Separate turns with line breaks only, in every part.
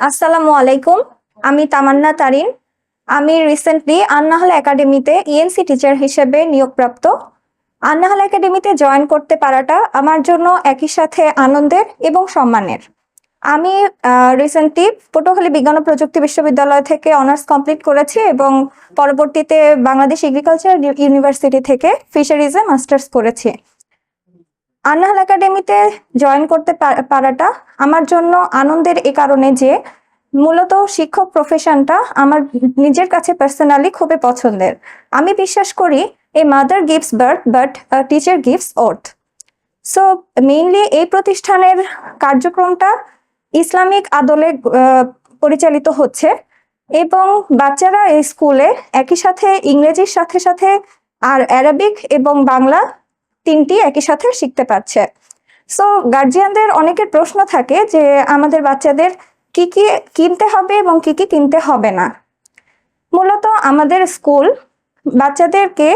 আসসালামু আলাইকুম, আমি তামান্না তারিন। আমি রিসেন্টলি আন্নাহাল একাডেমিতে ইএনসি টিচার হিসেবে নিয়োগপ্রাপ্ত। আন্নাহাল একাডেমিতে জয়েন করতে পারাটা আমার জন্য একই সাথে আনন্দের এবং সম্মানের। আমি রিসেন্টলি পটুয়াখালী বিজ্ঞান ও প্রযুক্তি বিশ্ববিদ্যালয় থেকে অনার্স কমপ্লিট করেছি এবং পরবর্তীতে বাংলাদেশ এগ্রিকালচার ইউনিভার্সিটি থেকে ফিশারিজে মাস্টার্স করেছি। আন্নাহাল একাডেমিতে জয়েন করতে পারাটা আমার জন্য আনন্দের এ কারণে যে মূলত শিক্ষক প্রফেশনটা আমার নিজের কাছে পার্সোনালি খুবই পছন্দের। আমি বিশ্বাস করি a mother gives birth but teacher gives worth so mainly এই প্রতিষ্ঠানের কার্যক্রমটা ইসলামিক আদলে পরিচালিত হচ্ছে এবং বাচ্চারা এই স্কুলে একই সাথে ইংরেজির সাথে সাথে আর অ্যারাবিক এবং বাংলা তিনটি একই সাথে শিখতে পারছে। সো গার্জিয়ানদের অনেকের প্রশ্ন থাকে যে, আমাদের বাচ্চাদের কি কি কিনতে হবে এবং কি কি কিনতে হবে না? মূলত আমাদের স্কুল বাচ্চাদেরকে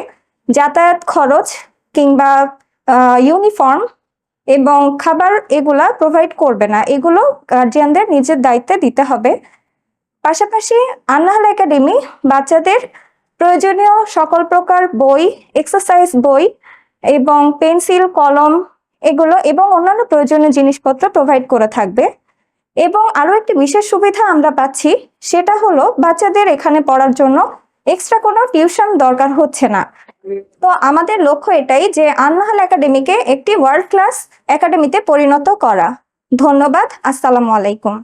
যাতায়াত খরচ কিংবা ইউনিফর্ম এবং খাবার এগুলা প্রোভাইড করবে না। এগুলো গার্জিয়ানদের নিজের দায়িত্বে দিতে হবে। পাশাপাশি আন্নাহাল একাডেমি বাচ্চাদের প্রয়োজনীয় সকল প্রকার বই এক্সারসাইজ বই এবং পেন্সিল, কলম এগুলো এবং অন্যান্য প্রয়োজনীয় জিনিসপত্র প্রোভাইড করে থাকবে। এবং আরও একটি বিশেষ সুবিধা আমরা পাচ্ছি, সেটা হলো বাচ্চাদের এখানে পড়ার জন্য এক্সট্রা কোনো টিউশন দরকার হচ্ছে না। তো আমাদের লক্ষ্য এটাই যে আন্নাহাল একাডেমিকে একটি ওয়ার্ল্ড ক্লাস একাডেমিতে পরিণত করা। ধন্যবাদ, আসসালামু আলাইকুম।